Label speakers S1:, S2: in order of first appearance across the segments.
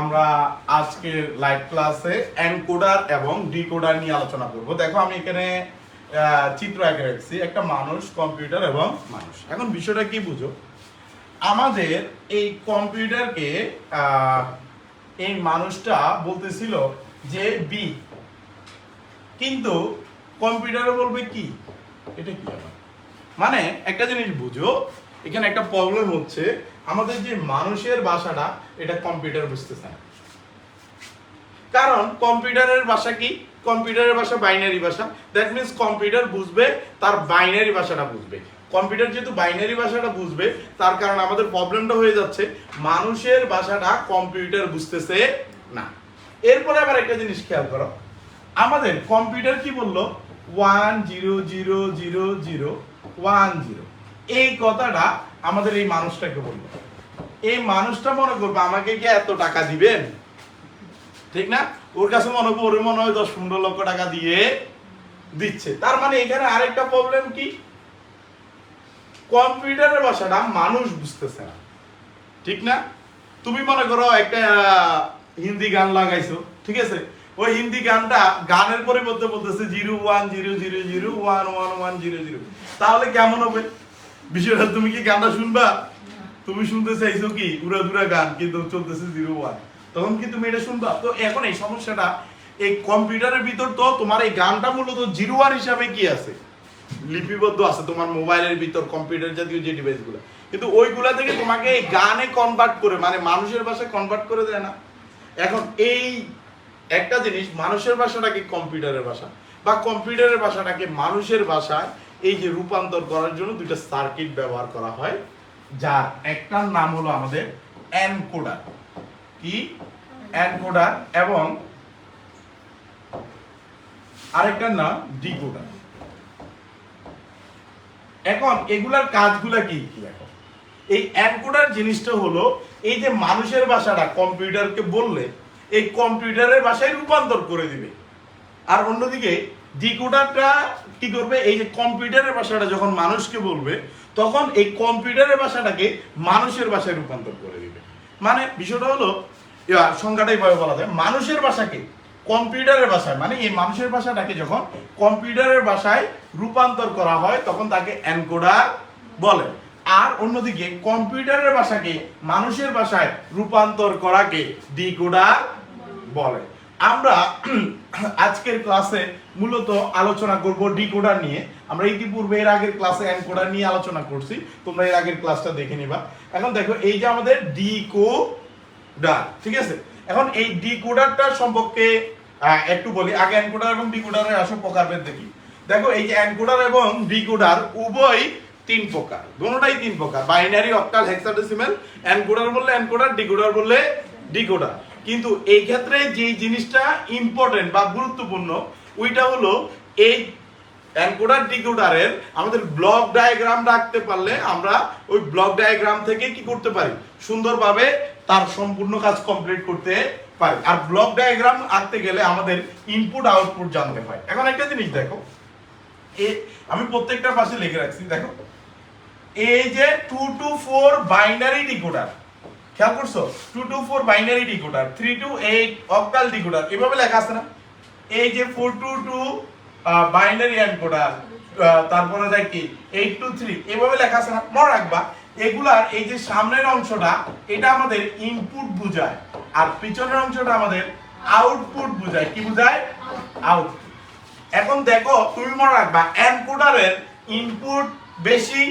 S1: আমরা আজকের লাইভ ক্লাসে এনকোডার এবং ডিকোডার নিয়ে আলোচনা করব। দেখো, আমি এখানে চিত্র এঁকে রাখছি। একটা মানুষ কম্পিউটার এবং মানুষ। এখন বিষয়টা কি বুঝো? আমাদের এই কম্পিউটারকে এই মানুষটা বলতেছিল যে বি কিন্তু কম্পিউটারে বলবে কি? এটা কি মানে একটা জিনিস বুঝো এখানে একটা প্রবলেম হচ্ছে, আমাদের যে মানুষের ভাষাটা, এটা কম্পিউটার বুঝতেছে না। কারণ কম্পিউটারের ভাষা কি? কম্পিউটারের ভাষা বাইনারি ভাষা। দ্যাট মিনস কম্পিউটার বুঝবে, তার বাইনারি ভাষাটা বুঝবে। কম্পিউটার যেহেতু বাইনারি ভাষাটা বুঝবে, তার কারণে আমাদের প্রবলেমটা হয়ে যাচ্ছে, মানুষের ভাষাটা কম্পিউটার বুঝতেছে না। এরপরে আবার একটা জিনিস খেয়াল করো। আমাদের কম্পিউটার কি বলল? One zero zero zero zero one zero এই কথাটা আমাদের এই মানুষটাকে বলল এই মানুষটা মনে করবে, আমাকে কি এত টাকা দিবেন? ঠিক না? ওর কাছে মনে হবে ওর মনে হয় দশ পনেরো লক্ষ টাকা দিয়ে দিচ্ছে। তার মানে এখানে আরেকটা প্রবলেম কি? কম্পিউটারের ভাষাটা মানুষ বুঝতেছে না। ঠিক না? তুমি মনে করো একটা হিন্দি গান লাগাইছো, ঠিক আছে? ওই হিন্দি গানটা গানের পরিবর্তে বলতেছে zero one zero zero zero one one one zero zero. তাহলে কেমন হবে? বিষয়টা তুমি কি গানটা শুনবা? তুমি শুনতে চাইছো কি? উড়া দুরা গান, কিন্তু চলতেছে জিরো ওয়ান তখন কি তুমি এটা শুনবা? তো এখন এই সমস্যাটা, এই কম্পিউটারের ভিতর তো তোমার এই গানটা মূলত জিরো ওয়ান হিসাবে কি আছে? লিপিবদ্ধ আছে তোমার মোবাইলের ভিতর, কম্পিউটার জাতীয় যে ডিভাইস ডিভাইসগুলো কিন্তু ওইগুলা থেকে তোমাকে এই গানে কনভার্ট করে মানে মানুষের ভাষায় কনভার্ট করে দেয় না। এখন এই একটা জিনিস, মানুষের ভাষাটাকে কম্পিউটারের ভাষা? বা কম্পিউটারের ভাষাটাকে মানুষের ভাষায় এই যে রূপান্তর করার জন্য দুইটা সার্কিট ব্যবহার করা হয়, যার একটার নাম হলো আমাদের এনকোডার কি? এনকোডার এবং আরেকটার নাম ডিকোডার এখন এগুলার কাজগুলা কি? কি দেখো? এই এনকোডার জিনিসটা হলো এই যে মানুষের ভাষাটা কম্পিউটারকে বললে, এই কম্পিউটারের ভাষায় রূপান্তর করে দিবে। আর অন্যদিকে ডিকোডারটা কি করবে? এই যে কম্পিউটারের ভাষাটা যখন মানুষকে বলবে, তখন এই কম্পিউটারের ভাষাটাকে মানুষের ভাষায় রূপান্তর করে দিবে। মানে বিষয়টা হলো সংজ্ঞাটাই ভাবে বলা যায়, মানুষের ভাষাকে কম্পিউটারের ভাষায় মানে এই মানুষের ভাষাটাকে যখন কম্পিউটারের ভাষায় রূপান্তর করা হয়, তখন তাকে এনকোডার বলে। আর অন্যদিকে কম্পিউটারের ভাষাকে মানুষের ভাষায় রূপান্তর করাকে ডিকোডার বলে। আমরা আজকের ক্লাসে মূলত আলোচনা করব ডিকোডার নিয়ে। আমরা ইতিপূর্বে এর আগের ক্লাসে এনকোডার নিয়ে আলোচনা করছি। তোমরা এর আগের ক্লাসটা দেখে নিবা। এখন দেখো, এই যে আমাদের ডিকোডার, ঠিক আছে? এখন এই ডিকোডারটা সম্পর্কে একটু বলি। আগে এনকোডার এবং ডিকোডারের আসল প্রকারভেদ দেখি। দেখো, এই যে এনকোডার এবং ডিকোডার উভয় তিন প্রকার। দুটোটাই তিন প্রকার। Binary, octal, hexadecimal. এনকোডার বললে এনকোডার, ডিকোডার বললে ডিকোডার। কিন্তু এই ক্ষেত্রে যে জিনিসটা ইম্পর্টেন্ট বা গুরুত্বপূর্ণ ওইটা হলো এই এনকোডার ডিকোডারের আমাদের ব্লক ডায়াগ্রাম রাখতে পারলে আমরা ওই ব্লক ডায়াগ্রাম থেকে কি করতে পারি? সুন্দরভাবে তার সম্পূর্ণ কাজ কমপ্লিট করতে পারি। আর ব্লক ডায়াগ্রাম আঁকতে গেলে আমাদের ইনপুট আউটপুট জানতে হয়। এখন একটা জিনিস দেখো। এ, আমি প্রত্যেকটা পাশে লিখে রাখছি, দেখো। এই যে two to four binary decoder খেয়াল করছ? Two to four binary decoder three to eight octal decoder এভাবে লেখা আছে না? এই যে four to two binary encoder তারপরে যায় কি? এইট টু থ্রি এভাবে লেখা আছে মনে রাখবা, এগুলার এই যে সামনের অংশটা, এটা আমাদের ইনপুট বুঝায়, আর পিছনের অংশটা আমাদের আউটপুট বুঝায়। কি বুঝায়? আউটপুট এখন দেখো, তুমি মনে রাখবা, এনকোডারের ইনপুট বেশি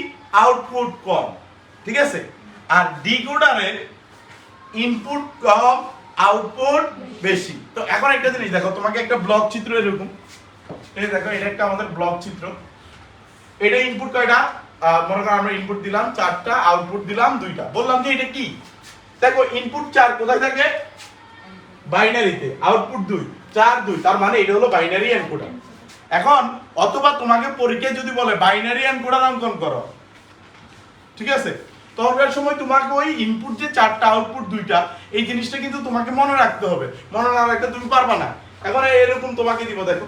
S1: আউটপুট কম, ঠিক আছে? আর ডিকোডারের ইনপুট কম আউটপুট বেশি। তো এখন একটা জিনিস দেখো, তোমাকে একটা ব্লক চিত্র এরকম। এই দেখো, এটা একটা আমাদের ব্লক চিত্র। এটা ইনপুট কয়টা? মনে করো আমরা ইনপুট দিলাম চারটা আউটপুট দিলাম দুইটা। বললাম যে এটা কি? দেখো ইনপুট চার কোথায় থাকে? বাইনারিতে আউটপুট দুই, চার দুই। তার মানে এটা হলো বাইনারি এনকোডার এখন, অথবা তোমাকে পরীক্ষায় যদি বলে বাইনারি এনকোডার অঙ্কন করো। ঠিক আছে? তখনকার সময় তোমাকে ওই ইনপুট যে চারটা আউটপুট দুইটা এই জিনিসটা কিন্তু তোমাকে মনে রাখতে হবে। মনে না রাখতে তুমি পারবা না। এখন এরকম তোমাকে দিব দেখো।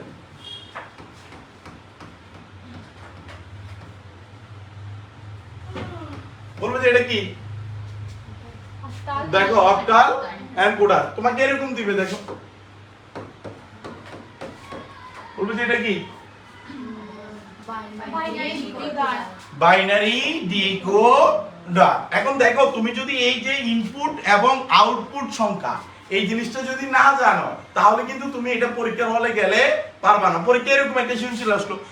S1: বলব যে এটা কি? দেখো অক্টাল এনকোডার তোমাকে এরকম দিবে দেখো। বলবে যে এটা কি? বাইনারি ডিকোডার এখন দেখো, তুমি যদি এই যে ইনপুট এবং আউটপুট সংখ্যা, এই জিনিসটা যদি না জানো, তাহলে কিন্তু তুমি এটা পরীক্ষার হলে গেলে পারবা না। পরীক্ষা এরকম একটা সৃজনশীল আসলো।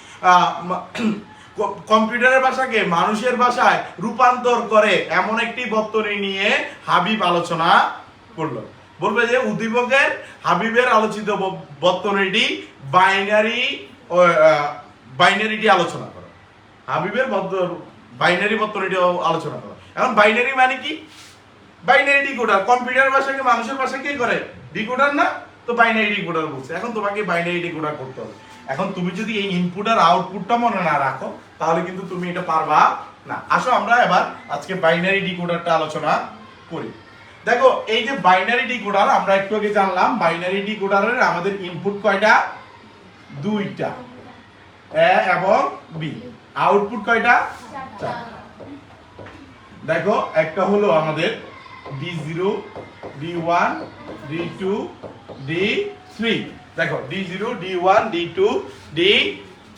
S1: কম্পিউটারের ভাষাকে মানুষের ভাষায় রূপান্তর করে এমন একটি বর্তনী নিয়ে হাবিব আলোচনা করল। বলবে যে উদ্দীপকের, হাবিবের আলোচিত বর্তনীটি বাইনারি বাইনারিটি আলোচনা করো। হাবিবের বাইনারি বর্তনীটি আলোচনা করো। এখন বাইনারি মানে কি? Binary decoder. কম্পিউটার ভাষাকে, মানুষের ভাষা কে করে? ডিকোডার না? তো বাইনারি ডিকোডার বলছে। এখন তোমাকে বাইনারি ডিকোডার করতে হবে। এখন তুমি যদি এই ইনপুট আর আউটপুটটা মনে না রাখো, তাহলে কিন্তু তুমি এটা পারবা না। আসো আমরা এবার আজকে বাইনারি ডিকোডারটা আলোচনা করি। দেখো, এই যে বাইনারি ডিকোডার, আমরা একটু আগে জানলাম, বাইনারি ডিকোডারের আমাদের ইনপুট কয়টা? দুইটা। এ এবং বি। আউটপুট কয়টা? দেখো, একটা হলো আমাদের D zero D one D two D three দেখো D zero D one D two D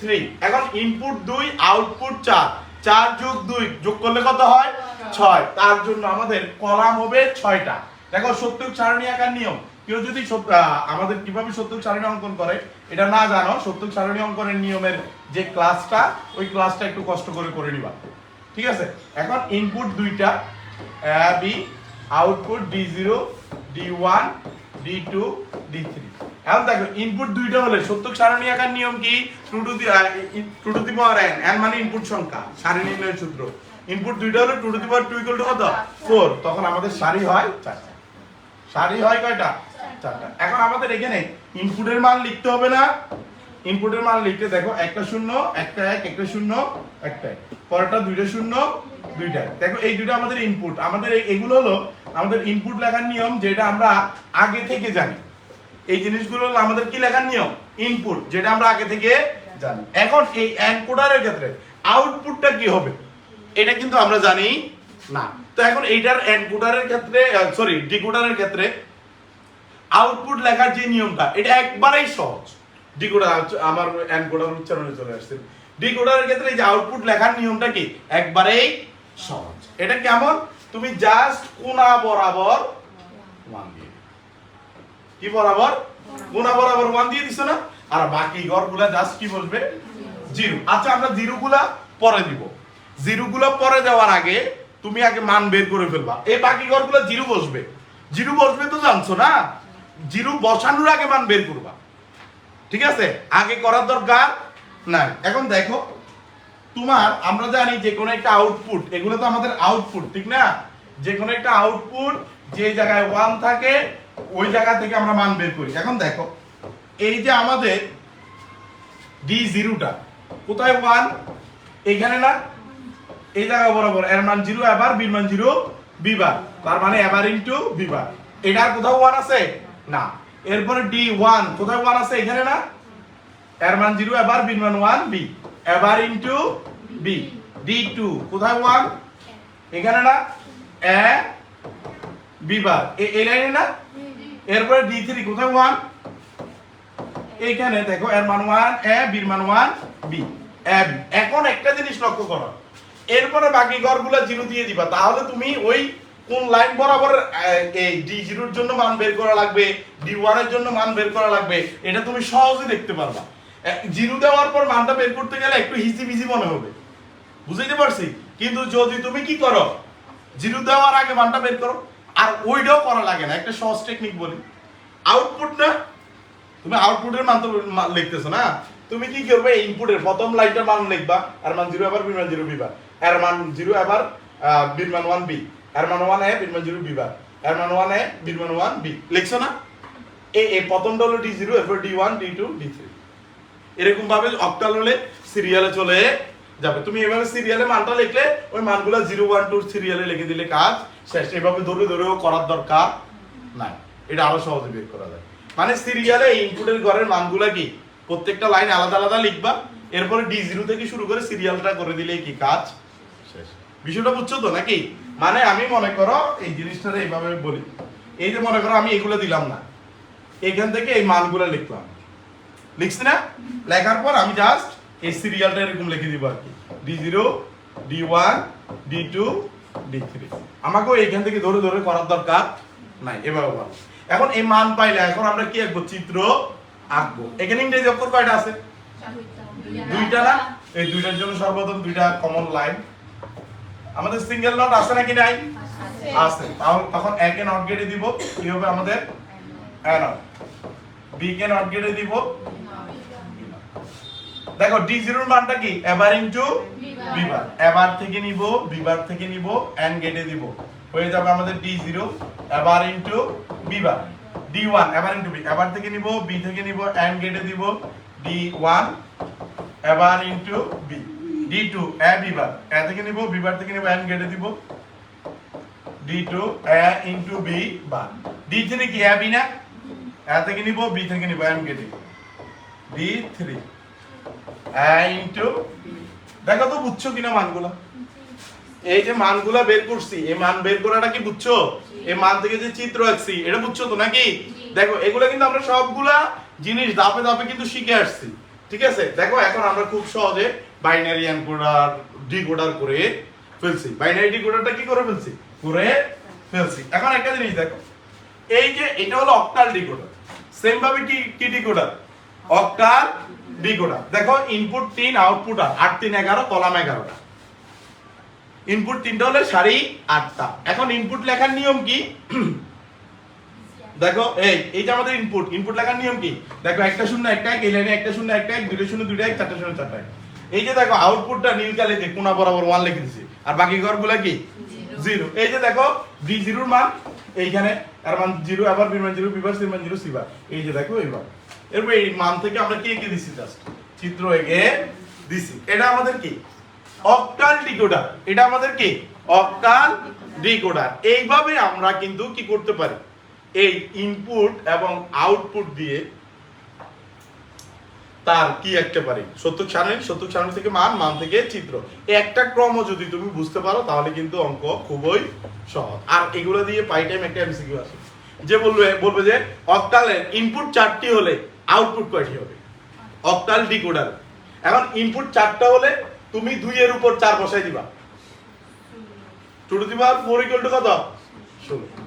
S1: three এখন ইনপুট দুই আউটপুট চার। চার যোগ দুই, যোগ করলে কত হয়? ছয়। তার জন্য আমাদের কলাম হবে ছয়টা। দেখো, সত্যক সারণী আঁকার নিয়ম। কেউ যদি আমাদের কীভাবে সত্যক সারণী অঙ্কন করে? এটা না জানো, সত্যক সারণী অঙ্কনের নিয়মের যে ক্লাসটা ওই ক্লাসটা একটু কষ্ট করে করে নিবা। ঠিক আছে? এখন ইনপুট দুইটা B output D zero D one D two D three এখন দেখো ইনপুট দুইটা হলে সত্যক সারণী আঁকার নিয়ম কি? Two to the two two মানে ইনপুট সংখ্যা, সারি নির্ণয়ের সূত্র। ইনপুট দুইটা হলে two to the power two equal to কত? ফোর তখন আমাদের সারি হয় চারটা। সারি হয় কয়টা? চারটা। এখন আমাদের এখানে ইনপুটের মান লিখতে হবে না। ইনপুটের মান লিখতে দেখো, একটা শূন্য, একটা এক, একটা শূন্য, একটা এক। পরেরটা দুইটা শূন্য, দুইটা। দেখো, এই দুইটা আমাদের ইনপুট আমাদের এগুলো হলো আমাদের ইনপুট লেখার নিয়ম যেটা আমরা আগে থেকে জানি। এই জিনিসগুলো হলো আমাদের কি লেখার নিয়ম? ইনপুট যেটা আমরা আগে থেকে জানি। এখন এই এনকোডারের ক্ষেত্রে আউটপুটটা কি হবে? এটা কিন্তু আমরা জানি না। তো এখন এইটার এনকোডারের ক্ষেত্রে সরি ডিকোডারের ক্ষেত্রে আউটপুট লেখার যে নিয়মটা, এটা একবারেই সহজ। ডিকোডার আমার এনকোডার উচ্চারণে চলে আসছে। ডিকোডারের ক্ষেত্রে যে আউটপুট লেখার নিয়মটা কি? একবারেই সহজ। এটা কেমন? তুমি জাস্ট কোনা বরাবর মান দিয়ে কি বরাবর? কোনা বরাবর ওয়ান দিয়ে দিছো না? আর বাকি ঘরগুলা জাস্ট কি বলবে? জিরো আচ্ছা আমরা জিরো গুলা পরে দিব। জিরো গুলা পরে দেওয়ার আগে তুমি আগে মান বের করে ফেলবা। এই বাকি ঘরগুলা জিরো বসবে। জিরো বসবে তো জানছো না? জিরো বসানোর আগে মান বের করবা। ঠিক আছে? আগে করার দরকার নাই। এখন দেখো, তোমার, আমরা জানি যে কোনো একটা আউটপুট এগুলো তো আমাদের আউটপুট ঠিক না? যে কোনো একটা আউটপুট যে জায়গায় ওয়ান থাকে, ওই জায়গা থেকে আমরা মান বের করি। এখন দেখো, এই যে আমাদের ডি জিরোটা কোথায় ওয়ান এইখানে না? এই জায়গা বরাবর, এর মান জিরো এবার বির মান জিরো বিবার তার মানে এবার ইন্টু বিবার এটার কোথাও ওয়ান আছে? না। এরপরে ডি ওয়ান কোথায় ওয়ান আছে? এখানে না? এর মান জিরো এবার বির মান one B A bar into B D two কোথায় ওয়ান এখানে না? এ বিবার এ- এই লাইনে না? এরপরে ডি থ্রি কোথায় ওয়ান এইখানে দেখো, এর মান ওয়ান এ বির মান ওয়ান বি বি এখন একটা জিনিস লক্ষ্য করো। এরপরে বাকি ঘরগুলো জিরো দিয়ে দিবা। তাহলে তুমি ওই কোন লাইন বরাবর এই ডি জিরোর জন্য মান বের করা লাগবে ডি ওয়ানের জন্য মান বের করা লাগবে, এটা তুমি সহজে দেখতে পারবা। জিরো দেওয়ার পর মানটা বের করতে গেলে একটু হিসি বিজি মনে হবে। বুঝাইতে পারছি? কিন্তু যদি তুমি কি করো জিরো দেওয়ার আগে মানটা বের করো, আর ওইটাও করা লাগে না, একটা সহজ টেকনিক বলি। আউটপুট না, তুমি আউটপুটের মান তো লিখতেছো না? তুমি কি করবে ইনপুটের প্রথম লাইনটার মান লিখবা আর মান জিরো এবার বিমান জিরো বিবার এর মান জিরো আবার এবার বিমান ওয়ান বি এর মান ওয়ান এ বিমান জিরো বিবার এর মান ওয়ান এ বিমান ওয়ান বি লিখছো না? এ এ প্রথমটা হলো ডি জিরো এরপর D one D two D three এরকম ভাবে অক্টাল হলে সিরিয়ালে চলে যাবে। তুমি এভাবে সিরিয়ালে মানটা লিখলে ওই মানগুলো জিরো ওয়ান টু সিরিয়ালে লিখে দিলে কাজ শেষ। এভাবে ধরে ধরেও করার দরকার নাই। এটা আরও সহজে বের করা যায়। মানে সিরিয়ালে ইনপুটের ঘরের মানগুলা কি? প্রত্যেকটা লাইন আলাদা আলাদা লিখবা। এরপরে ডি জিরো থেকে শুরু করে সিরিয়ালটা করে দিলে কি কাজ? শেষ। বিষয়টা বুঝছ তো নাকি? মানে আমি মনে করো এই জিনিসটা এইভাবে বলি। এই যে মনে করো আমি এগুলো দিলাম না। এখান থেকে এই মানগুলো লিখলাম। লিখছি না? লেখার পর আমি জাস্ট এই সিরিয়ালটা এরকম লিখে দিব আর কি। D zero D one D two D three আমাকেও এইখান থেকে ধরে ধরে করার দরকার নাই এভাবে বলো। এখন এই মান পাইলে এখন আমরা কি আঁকবো? চিত্র আঁকবো। এখানে ইংরেজি অক্ষর কয়টা আছে? দুইটা না? এই দুইটার জন্য সর্বপ্রথম দুইটা কমন লাইন আমাদের সিঙ্গেল নট আছে নাকি নাই? আছে। তখন এ কে নট গেটে দিব। কি হবে আমাদের? এ নট বি কে নট গেটে দিব। দেখো ডি জিরোর মানটা কি? এবার ইনটু বিবার। এবার থেকে নিব, বিবার থেকে নিব এন গেটে দিব। হয়ে যাবে আমাদের D zero A bar into B bar. D one A bar into B A bar থেকে নিব বি থেকে নিব এন গেটে দিব। D one A bar into B D two A B bar A থেকে নিব বিবার থেকে নিব এন গেটে দিব। D two A into B bar D three কি এ বি না? এ থেকে নিব বি থেকে নিব এন গেটে ডি থ্রি ইন্টু দেখো তো, বুঝছ কিনা মানগুলা? এই যে মানগুলা বের করছি, এই মান বের করাটা কি বুঝছ? এই মান থেকে যে চিত্র আঁকছি, এটা বুঝছ তো নাকি? দেখো, এগুলা কিন্তু আমরা সবগুলা জিনিস ধাপে ধাপে কিন্তু শিখে আসছি। ঠিক আছে? দেখো, এখন আমরা খুব সহজে বাইনারি এনকোডার ডিকোডার করে ফেলছি। বাইনারি ডিকোডারটা কি করে ফেলছি? করে ফেলছি। এখন একটা জিনিস দেখো, এই যে এটা হলো অক্টাল ডিকোডার সেম ভাবে কি কি ডিকোডার? Octal decoder. দেখো ইনপুট তিন আউটপুট আট। আট তিন এগারো, কলাম এগারোটা ইনপুট তিনটা হলে সারি আটটা এখন ইনপুট লেখার নিয়ম কি? দেখো, এই, এইটা আমাদের ইনপুট ইনপুট লেখার নিয়ম কি? দেখো, একটা শূন্য একটা, এক, এই লাইনে একটা শূন্য একটা, এক, দুটো শূন্য, দুটো এক, চারটা শূন্য, চারটা এক। এই যে দেখো আউটপুটটা নীল কালে যে কোনা বরাবর ওয়ান লিখে দিছি। আর বাকি ঘরগুলো কি? জিরো এই যে দেখো বি জিরোর মান এইখানে আর মান জিরো আবার বি মান জিরো বিবার সি মান জিরো সিবার এই যে দেখো এইবার। এরপর এই মান থেকে আমরা কি এঁকে দিছি জাস্ট চিত্র এঁকে দিছি। এটা আমাদের কি? Octal decoder. এটা আমাদের কি? Octal decoder. এইভাবে আমরা কিন্তু কি করতে পারি? এই ইনপুট এবং আউটপুট দিয়ে তার কি একটা পারি? সত্য সারণী সত্য সারণী থেকে মান মান থেকে চিত্র। একটা ক্রম যদি তুমি বুঝতে পারো, তাহলে কিন্তু অঙ্ক খুবই সহজ। আর এগুলো দিয়ে পাই টাইম একটা এমসিকিউ আছে যে বলবে বলবে যে, অক্টালের ইনপুট চারটি হলে আউটপুট কয়টি হবে? অক্টাল ডিকোডার এখন ইনপুট চারটা হলে তুমি দুইয়ের উপর চার বসাই দিবা। টু দিবা ফোর ইকুয়াল টু কত?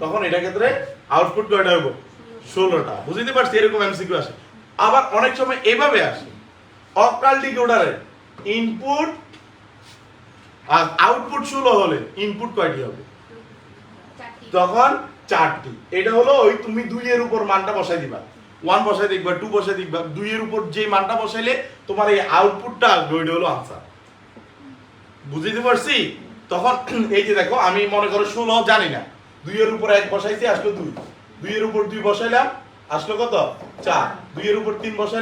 S1: তখন এটা ক্ষেত্রে আউটপুট কয়টা হব ষোলোটা। বুঝতে পারছি? এরকম এমসিকিউ আসে। আবার অনেক সময় এভাবে আসে। অক্টাল ডিকোডারে ইনপুট আর আউটপুট ষোলো হলে ইনপুট কয়টি হবে? তখন চারটি। এটা হলো ওই তুমি দুইয়ের উপর মানটা বসাই দিবা। ওয়ান বসাই দেখবা টু বসাই দেখবা দুইয়ের উপর যে মানটা বসাইলে তোমার এই আউটপুটটা আসবে ওইটা হলো আনসার বুঝতে পারছি? তখন এই যে দেখো আমি মনে করো ষোলো জানি না। দুইয়ের উপর এক বসাইছি আসলো দুই। দুইয়ের উপর দুই বসাইলাম আসলো কত? চার। দুইয়ের উপর তিন বসাইলাম